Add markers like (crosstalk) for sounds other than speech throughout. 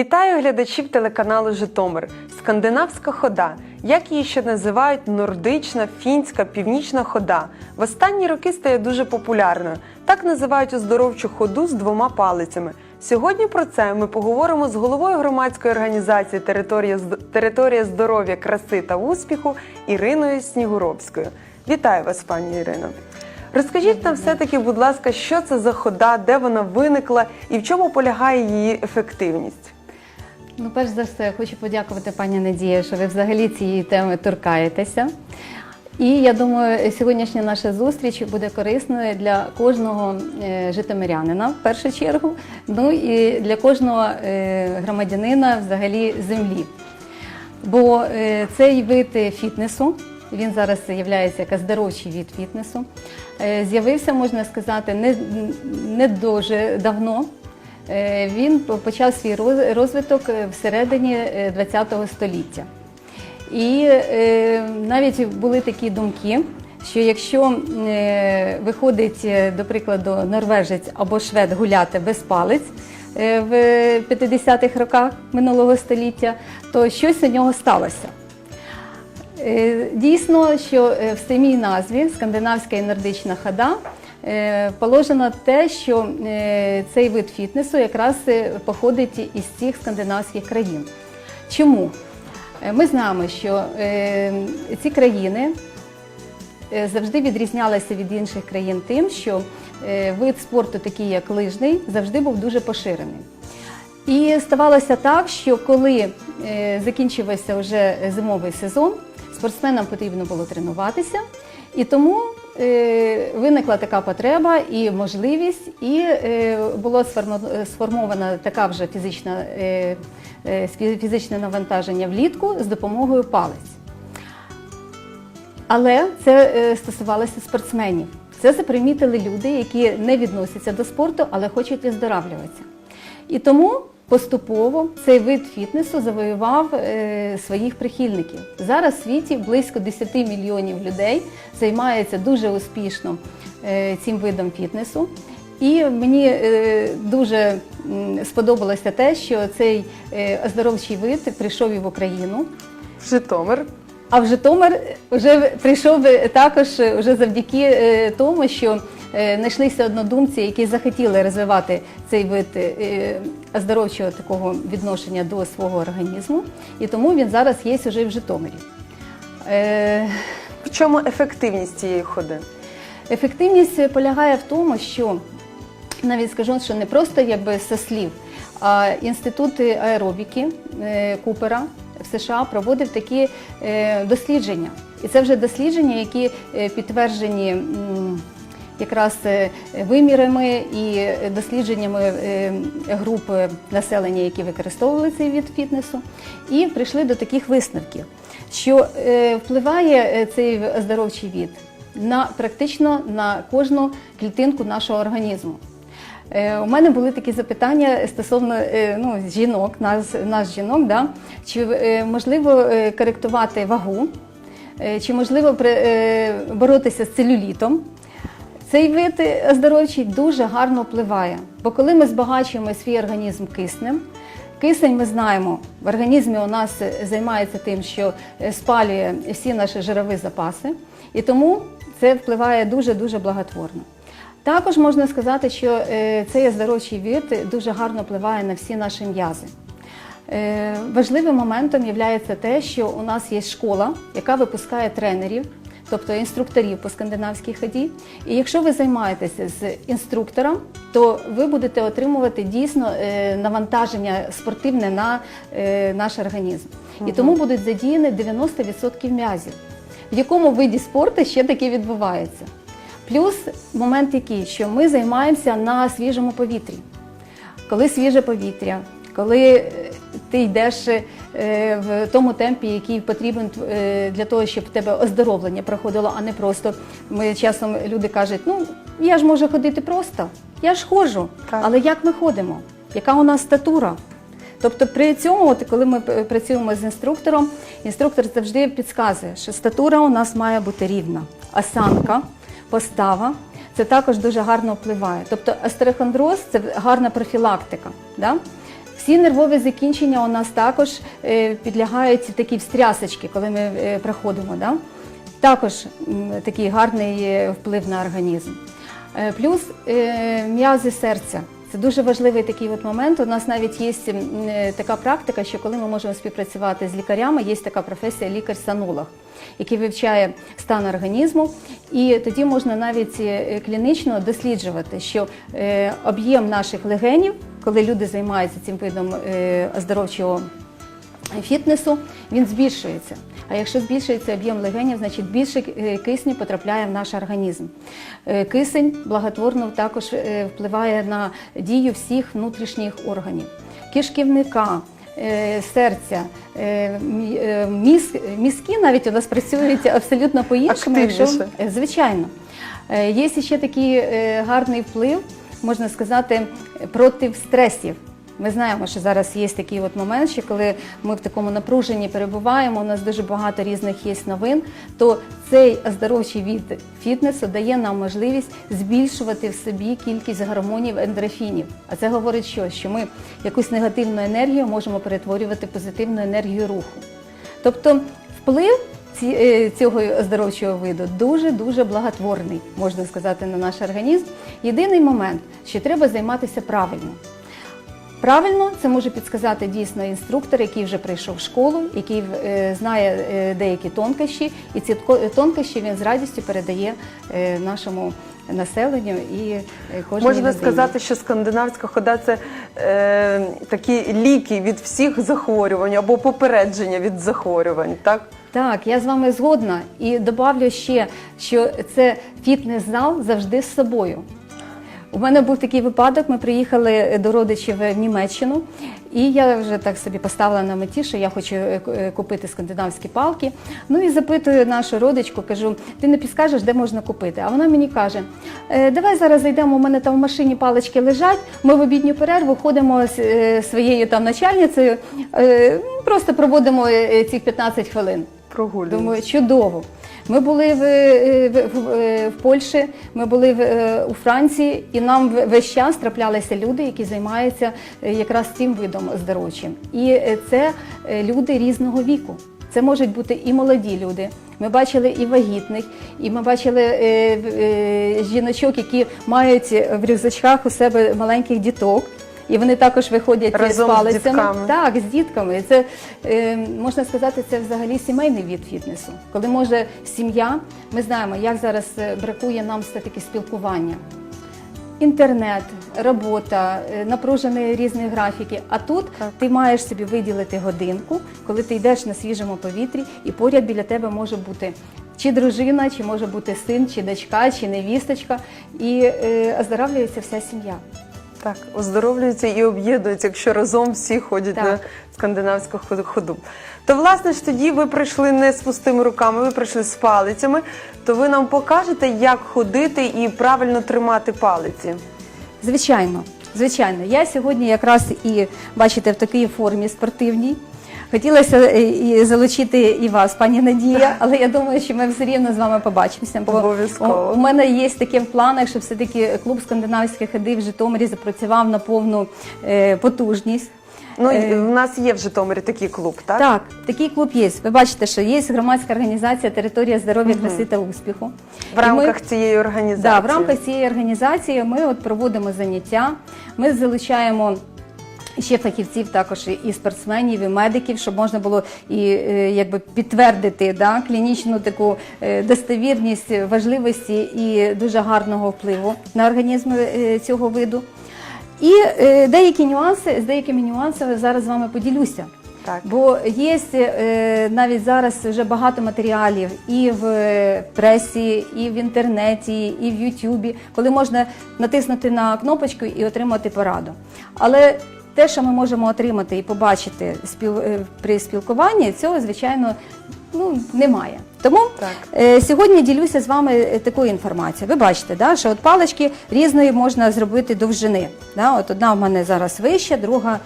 Вітаю глядачів телеканалу Житомир. Скандинавська хода, як її ще називають нордична, фінська, північна хода. В останні роки стає дуже популярною. Так називають оздоровчу ходу з двома палицями. Сьогодні про це ми поговоримо з головою громадської організації Територія, Територія здоров'я, краси та успіху Іриною Снігуровською. Вітаю вас, пані Ірино. Розкажіть нам все-таки, будь ласка, що це за хода, де вона виникла і в чому полягає її ефективність? Ну, перш за все, хочу подякувати пані Надія, що ви взагалі цієї теми торкаєтеся. І я думаю, сьогоднішня наша зустріч буде корисною для кожного е, житомирянина в першу чергу, ну і для кожного е, громадянина взагалі землі. Бо е, цей вид фітнесу, він зараз є як оздоровчий від фітнесу, з'явився, можна сказати, не, не дуже давно. Е, Він почав свій розвиток е, всередині ХХ століття. І е, навіть були такі думки, що якщо е, виходить, е, до прикладу, норвежець або швед гуляти без палець е, в 50-х роках минулого століття, то щось у нього сталося. Е, Дійсно, що е, в самій назві скандинавська і нордична хода е, положено те, що е, цей вид фітнесу якраз е, походить із цих скандинавських країн. Чому? Е, Ми знаємо, що е, ці країни е, завжди відрізнялися від інших країн тим, що е, вид спорту, такий як лижний, завжди був дуже поширений. І ставалося так, що коли е, закінчувався вже зимовий сезон, спортсменам потрібно було тренуватися, і тому е, виникла така потреба і можливість, і е, було сформо- сформована така вже фізична, е, е, фі- фізичне навантаження влітку з допомогою палець. Але це е, стосувалося спортсменів. Це запримітили люди, які не відносяться до спорту, але хочуть оздоравлюватися. І тому поступово цей вид фітнесу завоював е, своїх прихильників. Зараз в світі близько 10 мільйонів людей займаються дуже успішно е, цим видом фітнесу. І мені е, дуже сподобалося те, що цей е, оздоровчий вид прийшов і в Україну. Житомир. А в Житомир вже прийшов також вже завдяки е, тому, що знайшлися однодумці, які захотіли розвивати цей вид е, оздоровчого такого відношення до свого організму, і тому він зараз є вже в Житомирі. Е, В чому ефективність цієї ходи? Ефективність полягає в тому, що навіть скажу, що не просто якби зі слів, а інститут аеробіки е, Купера в США проводив такі е, дослідження. І це вже дослідження, які е, підтверджені якраз е, вимірами і дослідженнями е, груп населення, які використовували цей від фітнесу, і прийшли до таких висновків, що е, впливає цей оздоровчий від на практично на кожну клітинку нашого організму. У мене були такі запитання стосовно ну, жінок, нас, нас жінок, да? чи можливо коректувати вагу, чи можливо боротися з целюлітом. Цей вид оздоровчий дуже гарно впливає, бо коли ми збагачуємо свій організм киснем, кисень ми знаємо, в організмі у нас займається тим, що е, спалює всі наші жирові запаси, і тому це впливає дуже-дуже благотворно. Також можна сказати, що е, цей оздоровчий вид дуже гарно впливає на всі наші м'язи. Е, Важливим моментом є те, що у нас є школа, яка випускає тренерів, тобто інструкторів по скандинавській ході. І якщо ви займаєтеся з інструктором, то ви будете отримувати дійсно е, навантаження спортивне на е, наш організм. І тому будуть задіяні 90% м'язів. В якому виді спорту ще таке відбувається? Плюс момент який, що ми займаємося на свіжому повітрі. Коли свіже повітря, коли е, ти йдеш е, в тому темпі, який потрібен е, для того, щоб в тебе оздоровлення проходило, а не просто ми часом люди кажуть, ну я ж можу ходити просто, я ж ходжу. Так. Але як ми ходимо? Яка у нас статура? Тобто при цьому, от коли ми працюємо з інструктором, інструктор завжди підказує, що статура у нас має бути рівна, осанка, постава. Це також дуже гарно впливає. Тобто астерохондроз – це гарна профілактика. Да? Всі нервові закінчення у нас також е, підлягають такі встрясочки, коли ми е, проходимо. Да? Також такий гарний е, вплив на організм. Плюс м'язи серця. Це дуже важливий такий от момент. У нас навіть є така практика, що коли ми можемо співпрацювати з лікарями, є така професія лікар-санолог, який вивчає стан організму, і тоді можна навіть клінічно досліджувати, що об'єм наших легенів, коли люди займаються цим видом е, оздоровчого фітнесу, він збільшується. А якщо збільшується об'єм легенів, значить більше е, кисню потрапляє в наш організм. Е, Кисень благотворно також впливає на дію всіх внутрішніх органів, кишківника. Серця, мі- міз- мізки навіть у нас працюють абсолютно по-іншому. якщо- Звичайно. Є ще такий гарний вплив, можна сказати, проти стресів. Ми знаємо, що зараз є такий от момент, що коли ми в такому напруженні перебуваємо, у нас дуже багато різних є новин, то цей оздоровчий від фітнесу дає нам можливість збільшувати в собі кількість гормонів ендорфінів. А це говорить що? Що ми якусь негативну енергію можемо перетворювати в позитивну енергію руху. Тобто вплив ці- е, цього оздоровчого виду дуже-дуже благотворний, можна сказати, на наш організм. Єдиний момент, що треба займатися правильно. Правильно, це може підсказати дійсно інструктор, який вже прийшов в школу, який е, знає е, деякі тонкощі, і ці тонкощі він з радістю передає нашому населенню і е, кожній Можна людині. сказати, що скандинавська хода це е, такі ліки від всіх захворювань або попередження від захворювань, так? Так, я з вами згодна і добавлю ще, що це фітнес-зал завжди з собою. У мене був такий випадок. Ми приїхали до родичів в Німеччину, і я вже так собі поставила на меті, що я хочу е, ку- е, купити скандинавські палки. Ну і запитую нашу родичку, кажу: ти не підскажеш, де можна купити? А вона мені каже: «Е, давай зараз зайдемо. У мене там в машині палички лежать. Ми в обідню перерву ходимо з е, своєю там начальницею, е, просто проводимо е, ці 15 хвилин. Прогулюємо. Думаю, чудово. Ми були в, е, в, в, е, в Польщі, ми були в, е, у Франції, і нам весь час траплялися люди, які займаються якраз цим видом оздоровчим. І це люди різного віку. Це можуть бути і молоді люди. Ми бачили і вагітних, і ми бачили е, е, жіночок, які мають в рюкзачках у себе маленьких діток. І вони також виходять Разом з з палицями. дітками. Так, з дітками. Це е, можна сказати, це взагалі сімейний від фітнесу. Коли може сім'я, ми знаємо, як зараз е, бракує нам все-таки спілкування. Інтернет, робота, е, напружені різні графіки. А тут ти маєш собі виділити годинку, коли ти йдеш на свіжому повітрі, і поряд біля тебе може бути чи дружина, чи може бути син, чи дочка, чи невісточка, і е, оздоровлюється вся сім'я. Так, оздоровлюються і об'єднуються, якщо разом всі ходять Так. на скандинавську ходу- ходу. То, власне ж, тоді ви прийшли не з пустими руками, ви прийшли з палицями, то ви нам покажете, як ходити і правильно тримати палиці. Звичайно, звичайно. Я сьогодні якраз і бачите в такій формі спортивній. Хотілося е, і залучити і вас, пані Надія, але я думаю, що ми все рівно з вами побачимося. Бо Обов'язково. у, мене є таке в планах, щоб все-таки клуб скандинавських ходи в Житомирі запрацював на повну е, потужність. Ну, Е. в нас є в Житомирі такий клуб, так? Так, такий клуб є. Ви бачите, що є громадська організація Територія здоров'я, краси та успіху. В І ми- рамках цієї організації. Да, в рамках цієї організації ми от проводимо заняття. Ми залучаємо. Ще фахівців також і- спортсменів, і медиків, щоб можна було і е, якби підтвердити да, клінічну таку е, достовірність важливості і дуже гарного впливу на організм е, цього виду. І деякі нюанси з деякими нюансами зараз з вами поділюся. Так. Бо є навіть зараз вже багато матеріалів і в пресі, і в інтернеті, і в Ютубі, коли можна натиснути на кнопочку і отримати пораду. Але те, що ми можемо отримати і побачити е, при спілкуванні, цього звичайно ну, немає. Тому Так. Е, Сьогодні ділюся з вами е, такою інформацією. Ви бачите, да, що от палички різної можна зробити довжини. Да? От одна в мене зараз вища, друга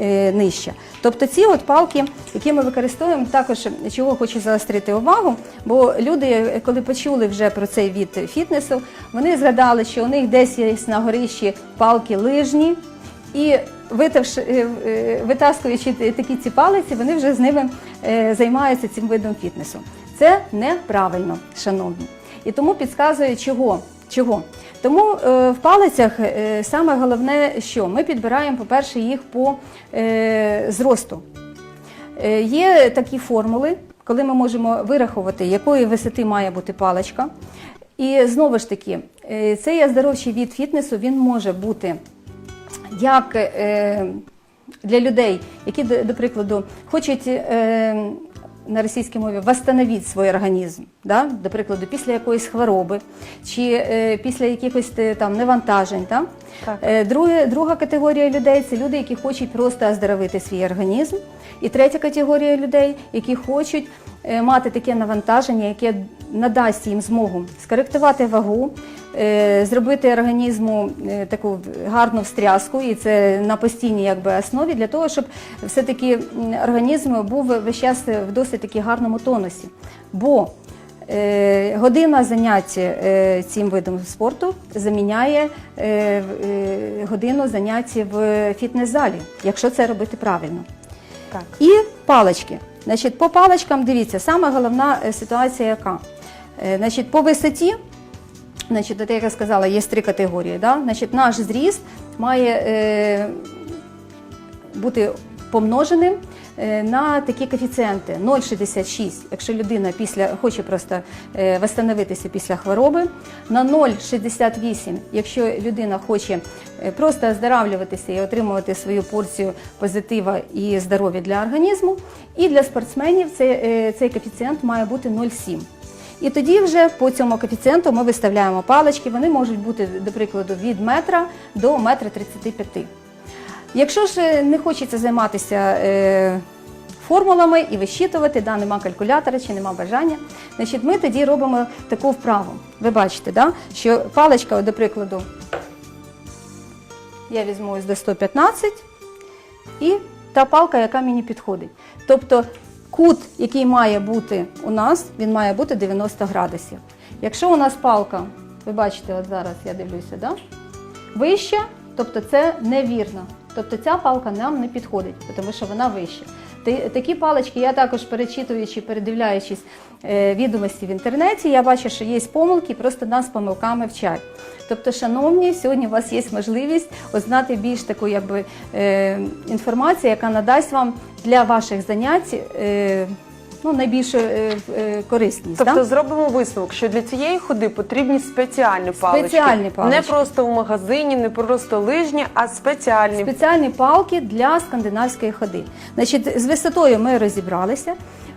е, нижча. Тобто ці от палки, які ми використовуємо, також чого хочу заострити увагу, бо люди, коли почули вже про цей від фітнесу, вони згадали, що у них десь є на горищі палки лижні. І е, е, витаскуючи такі ці палиці, вони вже з ними е, займаються цим видом фітнесу. Це неправильно, шановні. І тому підказую, чого. Чого? Тому в палицях саме головне, що ми підбираємо, по-перше, їх по зросту. Є такі формули, коли ми можемо вирахувати, якої висоти має бути паличка. І знову ж таки, цей оздоровчий від фітнесу він може бути як е, для людей, які, до, прикладу, хочуть е, на російській мові восстановити свій організм, да? до прикладу, після якоїсь хвороби чи е, після якихось е, там навантажень. Да? Так. Е, Друге, друга категорія людей це люди, які хочуть просто оздоровити свій організм. І третя категорія людей, які хочуть е, мати таке навантаження, яке надасть їм змогу скоректувати вагу, е, зробити організму е, таку гарну встряску, і це на постійній якби, основі, для того, щоб все-таки організм був весь час в досить таки гарному тонусі. Бо Е, Година заняття цим видом спорту заміняє годину заняття в фітнес-залі, якщо це робити правильно. Так. І палички. Значить, по паличкам дивіться, саме головна ситуація яка? Е, Значить, по висоті, значить, як я сказала, є три категорії. Да? Значить, наш зріст має е, бути помноженим е, на такі коефіцієнти 0,66, якщо людина після хоче просто е, восстановитися після хвороби, на 0,68, якщо людина хоче просто оздоравлюватися і отримувати свою порцію позитива і здоров'я для організму. І для спортсменів цей, цей коефіцієнт має бути 0,7. І тоді вже по цьому коефіцієнту ми виставляємо палички. Вони можуть бути, до прикладу, від метра до метра 35. Якщо ж е, не хочеться займатися е, формулами і вищитувати, да, нема калькулятора чи нема бажання, значить ми тоді робимо таку вправу. Ви бачите, да, що паличка, до прикладу, я візьму ось до 115 і та палка, яка мені підходить. Тобто кут, який має бути у нас, він має бути 90 градусів. Якщо у нас палка, ви бачите, от зараз я дивлюся, да? вища, тобто це невірно. Тобто ця палка нам не підходить, тому що вона вища. Та- Такі палички, я також перечитуючи, передивляючись е, відомості в інтернеті, я бачу, що є помилки, просто нас помилками вчать. Тобто, шановні, сьогодні у вас є можливість узнати більш таку якби, е, інформацію, яка надасть вам для ваших занять е, ну, найбільшу е, е, корисність. Тобто да? зробимо висновок, що для цієї ходи потрібні спеціальні палички. Спеціальні палички. Не просто в магазині, не просто лижні, а спеціальні. Спеціальні палки для скандинавської ходи. Значить, з висотою ми розібралися.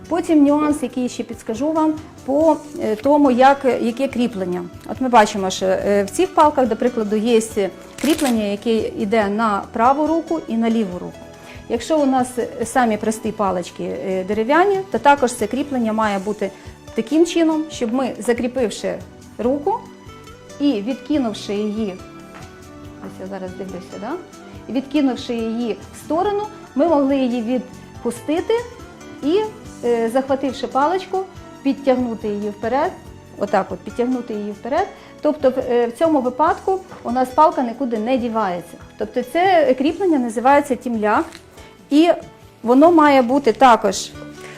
Потім нюанс, який ще підскажу вам по е, тому, як, яке кріплення. От ми бачимо, що е, в цих палках, до прикладу, є кріплення, яке йде на праву руку і на ліву руку. Якщо у нас самі прості палички е, дерев'яні, то також це кріплення має бути таким чином, щоб ми, закріпивши руку і відкинувши її Ось я зараз дивлюся, да? Відкинувши її в сторону, ми могли її відпустити і, е, захвативши паличку, підтягнути її вперед. Отак, от підтягнути її вперед. Тобто, е, в цьому випадку у нас палка нікуди не дівається. Тобто, це кріплення називається тімляк, і воно має бути також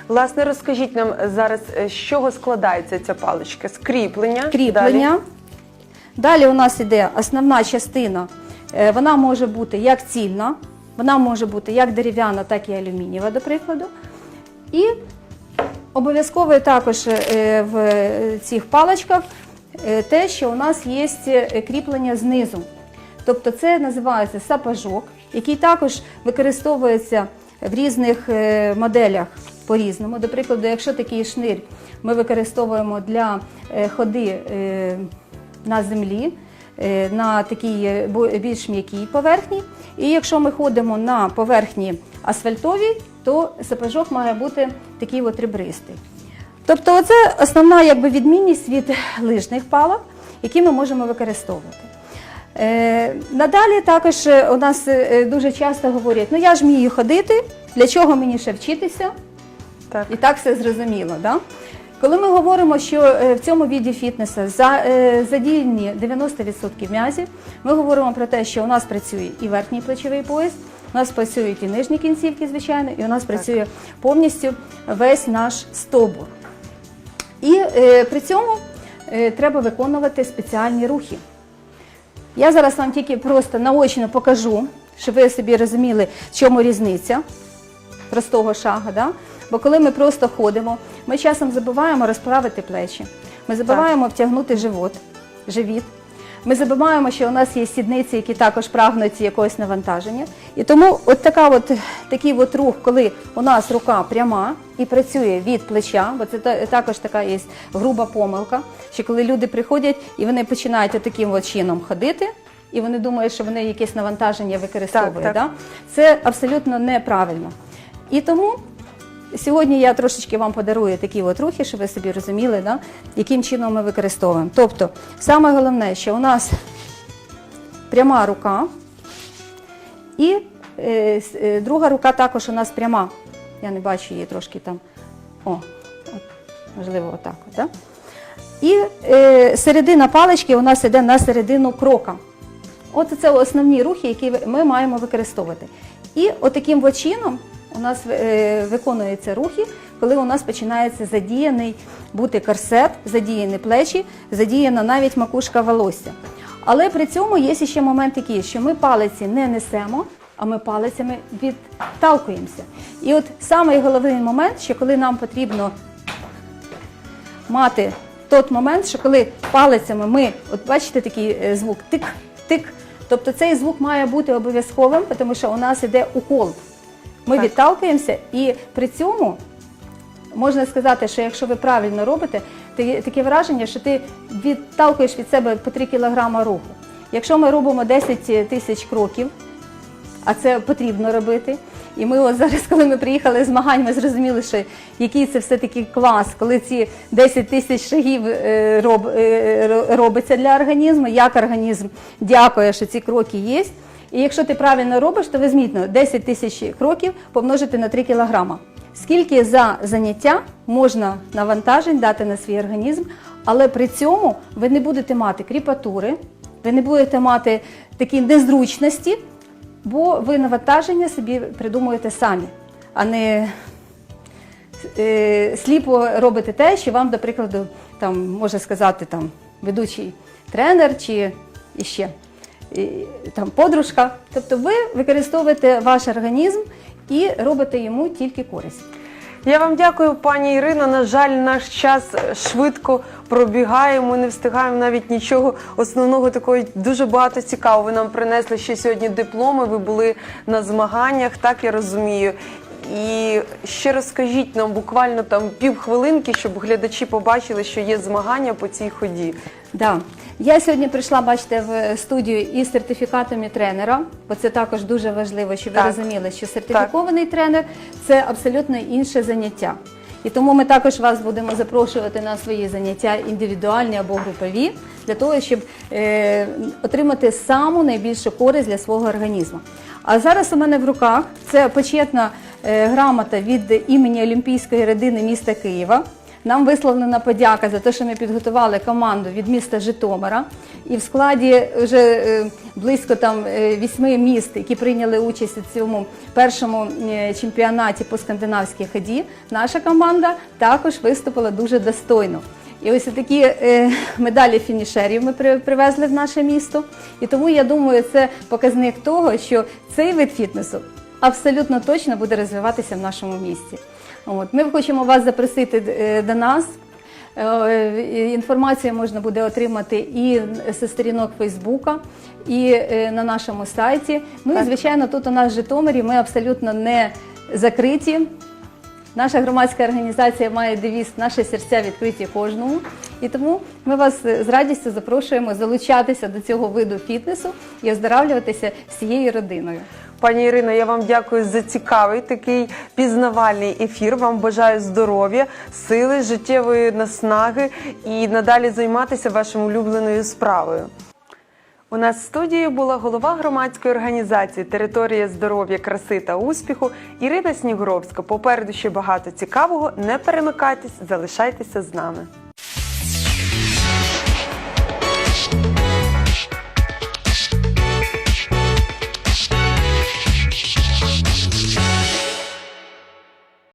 Власне, розкажіть нам зараз, е, з чого складається ця паличка? З кріплення. кріплення. Далі. Далі у нас іде основна частина. Е, Вона може бути як цільна, вона може бути як дерев'яна, так і алюмінієва, до прикладу. І обов'язково також е, в е, цих паличках е, те, що у нас є кріплення знизу. Тобто це називається сапожок, який також використовується в різних е, моделях по-різному. До прикладу, якщо такий шнир ми використовуємо для е, ходи е, на землі, на такій більш м'якій поверхні. І якщо ми ходимо на поверхні асфальтовій, то сапожок має бути такий от ребристий. Тобто, це основна якби, відмінність від лижних палок, які ми можемо використовувати. Е, надалі також е, у нас е, дуже часто говорять, ну я ж вмію ходити, для чого мені ще вчитися? Так. І так все зрозуміло. Да? Коли ми говоримо, що в цьому віді фітнесу за, задіяні 90% м'язів, ми говоримо про те, що у нас працює і верхній плечовий пояс, У нас працюють і нижні кінцівки, звичайно, і у нас працює повністю весь наш стовбур. І е, при цьому е, треба виконувати спеціальні рухи. Я зараз вам тільки просто наочно покажу, щоб ви собі розуміли, в чому різниця простого шага. Да? Бо коли ми просто ходимо, ми часом забуваємо розправити плечі, ми забуваємо втягнути живот, живіт. Ми забуваємо, що у нас є сідниці, які також прагнуть якогось навантаження. І тому от, така от такий от рух, коли у нас рука пряма і працює від плеча, бо це також така є груба помилка, що коли люди приходять і вони починають таким от чином ходити, і вони думають, що вони якесь навантаження використовують. Так, так. Да? Це абсолютно неправильно. І тому сьогодні я трошечки вам подарую такі от рухи, щоб ви собі розуміли, да, яким чином ми використовуємо. Тобто, саме головне, що у нас пряма рука, і е, е, друга рука також у нас пряма. Я не бачу її трошки там. О, от, можливо, отак. От, да? І е, середина палички у нас йде на середину крока. От це основні рухи, які ми маємо використовувати. І отаким от чином у нас е, виконуються рухи, коли у нас починається задіяний бути корсет, задіяні плечі, задіяна навіть макушка волосся. Але при цьому є ще момент такий, що ми палиці не несемо, а ми палицями відталкуємося. І от самий головний момент, що коли нам потрібно мати той момент, що коли палицями ми, от бачите такий е, звук тик-тик, тобто цей звук має бути обов'язковим, тому що у нас іде укол. Ми Так. відталкуємося, і при цьому можна сказати, що якщо ви правильно робите, то є таке враження, що ти відталкуєш від себе по 3 кілограма руху. Якщо ми робимо 10 тисяч кроків, а це потрібно робити. І ми от зараз, (laughs) коли ми приїхали з змагань, ми зрозуміли, що який це все-таки клас, коли ці 10 тисяч шагів е, роб, е, робиться для організму, як організм дякує, що ці кроки є. І якщо ти правильно робиш, то візьміть 10 тисяч кроків помножити на 3 кілограма. Скільки за заняття можна навантажень дати на свій організм, але при цьому ви не будете мати кріпатури, ви не будете мати такі незручності, бо ви навантаження собі придумуєте самі, а не е, сліпо робите те, що вам, до прикладу, там може сказати там ведучий тренер чи іще там подружка. Тобто ви використовуєте ваш організм і робите йому тільки користь. Я вам дякую, пані Ірино. На жаль, наш час швидко пробігає. Ми не встигаємо навіть нічого основного такого. Дуже багато цікавого. Ви нам принесли ще сьогодні дипломи. Ви були на змаганнях, так я розумію. І ще розкажіть нам буквально там півхвилинки, щоб глядачі побачили, що є змагання по цій ході. Да. Я сьогодні прийшла, бачите, в студію із сертифікатом і тренера, бо це також дуже важливо, щоб ви Так. розуміли, що сертифікований тренер це абсолютно інше заняття. І тому ми також вас будемо запрошувати на свої заняття індивідуальні або групові, для того, щоб е, отримати саму найбільшу користь для свого організму. А зараз у мене в руках це почетна е, грамота від імені Олімпійської родини міста Києва. Нам висловлена подяка за те, що ми підготували команду від міста Житомира. І в складі вже е, близько там е, вісьми міст, які прийняли участь у цьому першому е, чемпіонаті по скандинавській ході, наша команда також виступила дуже достойно. І ось такі медалі фінішерів ми привезли в наше місто. І тому я думаю, це показник того, що цей вид фітнесу абсолютно точно буде розвиватися в нашому місті. От. Ми хочемо вас запросити е, до нас. Е, Інформацію можна буде отримати і зі сторінок Фейсбука, і е, на нашому сайті. Ну і звичайно, тут у нас в Житомирі ми абсолютно не закриті. Наша громадська організація має девіз Наші серця відкриті кожному. І тому ми вас з радістю запрошуємо залучатися до цього виду фітнесу і оздоравлюватися всією родиною. Пані Ірино, я вам дякую за цікавий такий пізнавальний ефір. Вам бажаю здоров'я, сили, життєвої наснаги і надалі займатися вашою улюбленою справою. У нас в студії була голова громадської організації Територія здоров'я, краси та успіху Ірина Снігуровська. Попереду ще багато цікавого. Не перемикайтесь, залишайтеся з нами.